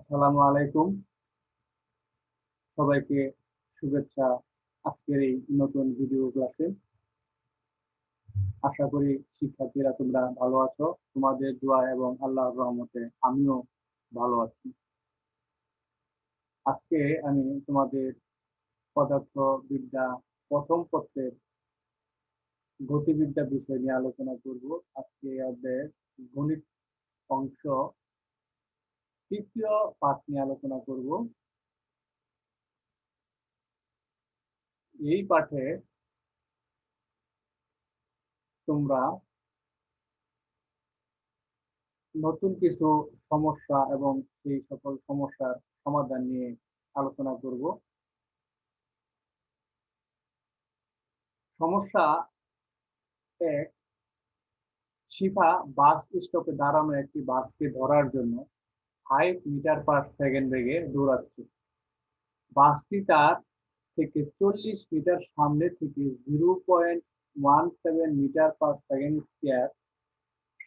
আসসালামু আলাইকুম। সবাইকে শুভেচ্ছা আজকের এই নতুন ভিডিও ক্লাসে আশা করি শিক্ষার্থীরা তোমরা ভালো আছো। তোমাদের দোয়া এবং আল্লাহর রহমতে আমিও ভালো আছি। আজকে আমি তোমাদের পদার্থ বিদ্যা প্রথম পত্রের গতিবিদ্যা বিষয় নিয়ে আলোচনা করব। আজকে আমাদের গণিত অংশ তৃতীয় পাঠ নিয়ে আলোচনা করব। এই পাঠে তোমরা নতুন কিছু সমস্যা এবং সেই সকল সমস্যার সমাধান নিয়ে আলোচনা করব। সমস্যা এক, শিফা বাস স্টপে দাঁড়ানো একটি বাসকে ধরার জন্য ফাইভ মিটার পার সেকেন্ড বেগে দৌড়াচ্ছে। বাসটি তার থেকে চল্লিশ মিটার সামনে থেকে zero point one seven metre per second square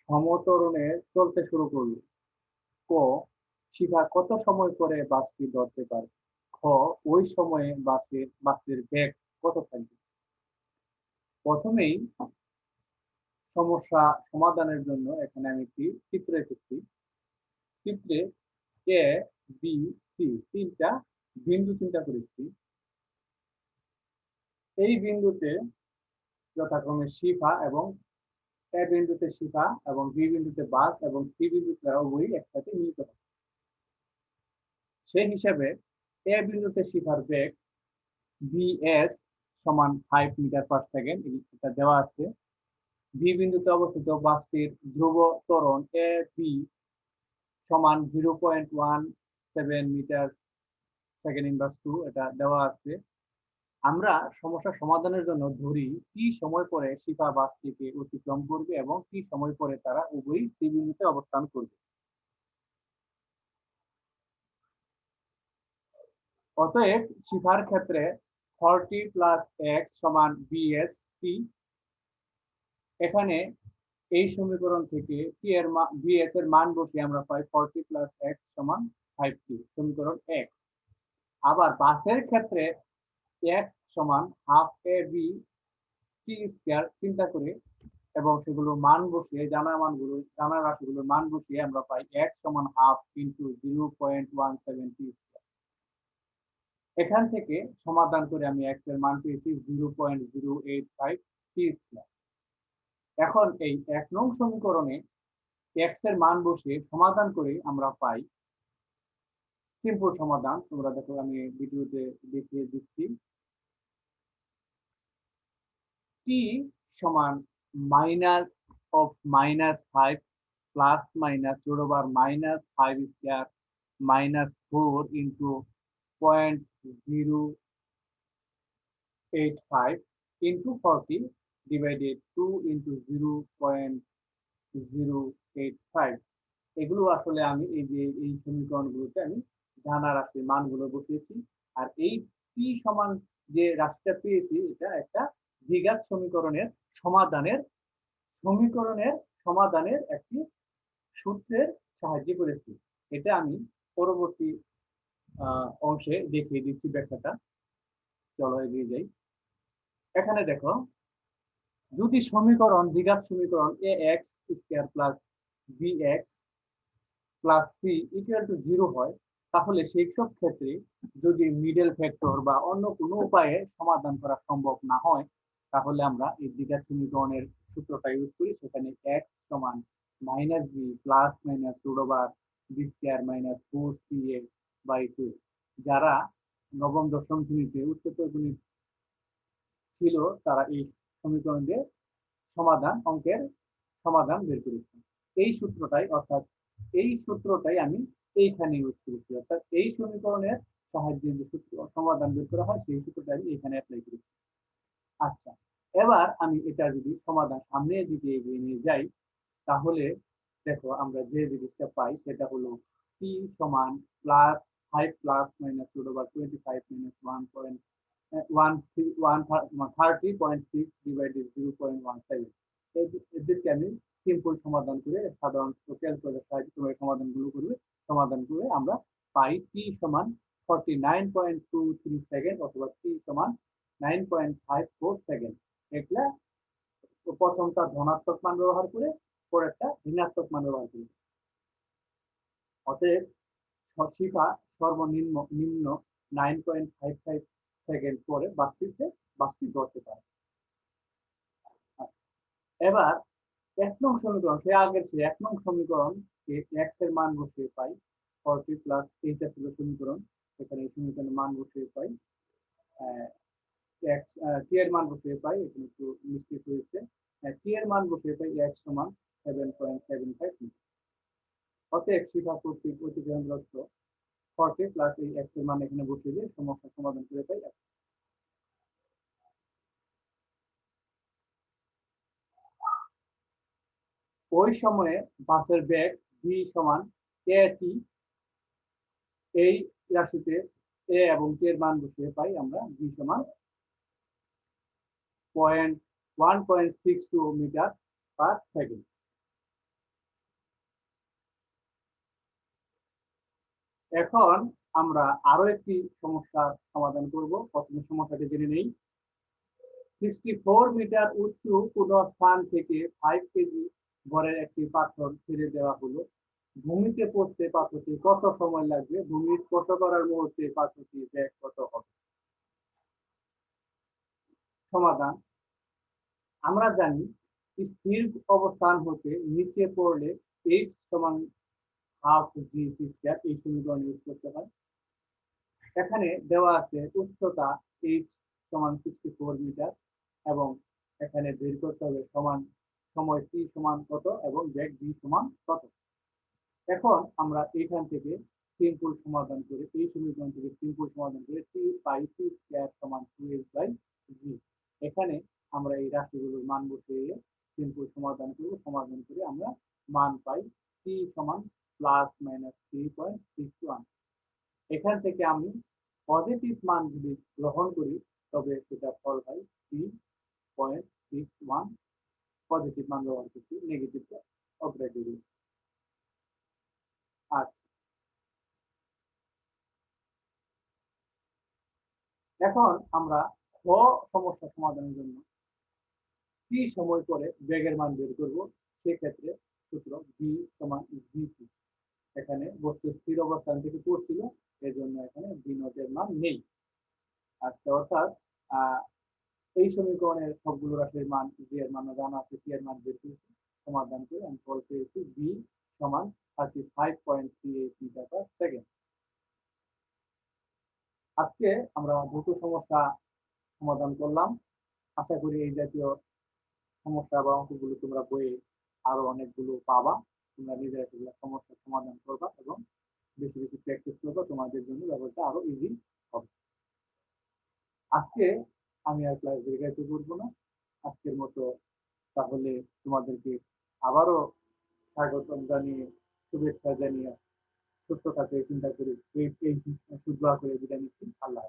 সমতরণে চলতে শুরু করল। ক, শিখা কত সময় পরে বাসটি ধরতে পারে? খ, ওই সময়ে বাসের বাসের ব্যাগ কত থাকবে? প্রথমেই সমস্যা সমাধানের জন্য এখানে আমি একটি চিত্র এঁকেছি। চিত্রে এ বি সি তিনটা বিন্দু চিন্তা করেছি। এই বিন্দুতে যথাক্রমে শিফা এবং এ বিন্দুতে শিফা এবং বি বিন্দুতে বাস এবং সি বিন্দুতে উভয়ই একসাথে মিলিত হবে সেই হিসাবে এ বিন্দুতে শিফার বেগ বিএস সমান ফাইভ মিটার পার সেকেন্ড এটা দেওয়া আছে। বি বিন্দুতে অবস্থিত বাসটির ধ্রুব ত্বরণ এ বি সমান zero point one seven metre second inverse two এটা দেওয়া আছে। আমরা সমস্যা সমাধানের জন্য ধরি কি সময় পরে শিফা বাসটিকে অতিক্রম করবে এবং কি সময় পরে তারা উভয়ই সি অবস্থান করবে। অতএব শিফার ক্ষেত্রে ফর্টি প্লাস এক্স সমান বিএসটি এখানে এই সমীকরণ থেকে টি এর বিএস এর মান বসিয়ে আমরা পাই ফর্টি প্লাস এক্স সমান ফাইভ টি সমীকরণ এক। আবার বাসের ক্ষেত্রে এক্স সমান half A B T square চিন্তা করে এবং সেগুলোর মান বসিয়ে জানা মানগুলো জানা রাশিগুলোর মান বসিয়ে আমরা পাই এক্স সমান half into zero point one seven T এখান থেকে সমাধান করে আমি এক্সের মান পেয়েছি zero point zero eight five T square এখন এই এক নং সমীকরণে এক্সের মান বসিয়ে সমাধান করে আমরা পাই সিম্পল সমাধান। তোমরা দেখো আমি ভিডিওতে দেখিয়ে দিচ্ছি। টি সমান minus of minus five plus minus over minus five square minus four into point zero eight five into forty divided two into zero point zero eight five এগুলো আসলে আমি এই যে, এই সমীকরণগুলোতে আমি জানা রাশির মানগুলো বসিয়েছি। আর এই টি সমান যে রাশিটা পেয়েছি, এটা একটা দ্বিঘাত সমীকরণের সমাধানের সমীকরণের সমাধানের একটি সূত্রের সাহায্যে করেছি। এটা আমি পরবর্তী অংশে দেখিয়ে দিচ্ছি ব্যাখ্যাটা। চলো এগিয়ে যাই। এখানে দেখো যদি সমীকরণ, দ্বিঘাত সমীকরণ A X square plus B X plus C equal to zero হয়, তাহলে সেই সব ক্ষেত্রে যদি মিডল ফ্যাক্টর বা অন্য কোনো উপায়ে সমাধান করা সম্ভব না হয়, তাহলে আমরা এই দ্বিঘাত সমীকরণের সূত্রটা ইউজ করি, সেখানে এক্স সমান minus B plus minus root over B square minus four C A by two যারা নবম দশম শ্রেণীতে উচ্চতর গণিত ছিল, তারা এই সমীকরণ দিয়ে সমাধান, অঙ্কের সমাধান বের করেছে। এই সূত্রটাই, অর্থাৎ এই সূত্রটাই আমি এইখানে ইউজ করেছি। অর্থাৎ এই সমীকরণের সাহায্যে যে সূত্র, সমাধান বের করা হয়, সেই সূত্রটা আমি এখানে অ্যাপ্লাই করেছি। আচ্ছা এবার আমি এটা যদি সমাধান সামনের দিকে এগিয়ে নিয়ে যাই, তাহলে দেখো আমরা যে জিনিসটা পাই, সেটা হলো টি সমান plus five plus minus root over twenty five minus one point one three one thirty point six divided zero point one seven এদেরকে আমি সমাধান করে সাধারণ তোমরা সমাধানগুলো করবে। সমাধান করে আমরা পাই টি সমান forty nine point two three second অথবা টি সমান nine point five four second এগুলা প্রথমটা ধনাত্মক মান ব্যবহার করে, পরেরটা ঋণাত্মক মান ব্যবহার করে। অতএব শিফা সর্বনিম্ন, নিম্ন nine point five five second পরে বাষ্পীতে বাষ্পী করতে পারে। আচ্ছা, এবার এক নং সমীকরণ সে আগের সে এক নং সমীকরণ এক্সের মান বসিয়ে পাই ফর্টি প্লাস এইটা ছিল সমীকরণ এখানে সমীকরণের মান বসিয়ে পাই এক্স টি এর মান বসিয়ে পাই এখানে একটু মিস্টেক হয়েছে টি এর মান বসিয়ে পাই এক্স সমান সেভেন পয়েন্ট সেভেন ফাইভ অতএব শিফা কর্তৃক অতিগ্রহণগ্রস্ত ফর্টি প্লাস এই এক্সের মান এখানে বসিয়ে দিয়ে সমস্যার সমাধান করে পাই ওই সময়ে বাসের ব্যাগ ভি সমান এ এই রাশিতে এ এবং টি এর মান বসিয়ে পাই আমরা ভি সমান point one point six two metre per second এখন আমরা আরও একটি সমস্যার সমাধান করব। প্রথমে সমস্যাটি জেনে নেই। সিক্সটি ফোর মিটার উঁচু কোন স্থান থেকে ফাইভ কেজি ভরের একটি পাথর ছেড়ে দেওয়া হলো। ভূমিতে পড়তে পাথরটি কত সময় লাগবে? ভূমি স্পর্শ করার মুহূর্তে পাথরটি ব্যাগ কত হবে? সমাধান। আমরা জানি স্থির অবস্থান হতে নিচে পড়লে এইচ সমান হাফ জি টি স্কয়ার এই সমীকরণ ইউজ করতে হয় এখানে দেওয়া আছে উচ্চতা এইচ সমান সিক্সটি ফোর মিটার এবং এখানে বের করতে হবে সমান সময় টি সমান কত এবং বেগ বি সমান কত। এখন আমরা এখান থেকে সিম্পল সমাধান করে, এই সমীকরণ থেকে সিম্পল সমাধান করে টি পাই টি স্কয়ার সমান টু এস বাই জি এখানে আমরা এই রাশিগুলোর মান বসিয়ে সিম্পল সমাধান করব, সমাধান করে আমরা মান পাই টি সমান plus minus three point six one এখান থেকে আমি পজিটিভ মান যদি গ্রহণ করি, তবে সেটা ফল হয় three point six one positive মান ব্যবহার করছি নেগেটিভটা অগ্রাহ্য আচ্ছা। এখন আমরা খ সমস্যা সমাধানের জন্য টি সময় পরে বেগের মান বের করব? সেক্ষেত্রে সূত্র ভি সমান ভিটি এখানে বস্তু স্থির অবস্থান থেকে পড়ছিল এর জন্য এখানে বিনোদের মান নেই। আচ্ছা অর্থাৎ এই সমীকরণের সবগুলো রাশির মান জি এর মান জানা আছে টি এর মান বের করেছি সমাধান করে আমি ফল পেয়েছি বি সমান thirty five point three eight metre per second আজকে আমরা দুটো সমস্যা সমাধান করলাম। আশা করি এই জাতীয় সমস্যা বা অঙ্কগুলো তোমরা বইয়ে আরও অনেকগুলো পাবা। তোমরা নিজেরা সেগুলো সমস্যার সমাধান করবা এবং বেশি বেশি প্র্যাকটিস করবা তোমাদের জন্য ব্যাপারটা আরও ইজি হবে আজকে আমি আর ক্লাস দীর্ঘায়িত করব না আজকের মতো তাহলে তোমাদেরকে আবারও স্বাগতম জানিয়ে শুভেচ্ছা জানিয়ে সুস্থ থাকে চিন্তা করি এই শুদ্ধ করে বিদায় নিচ্ছি আল্লাহ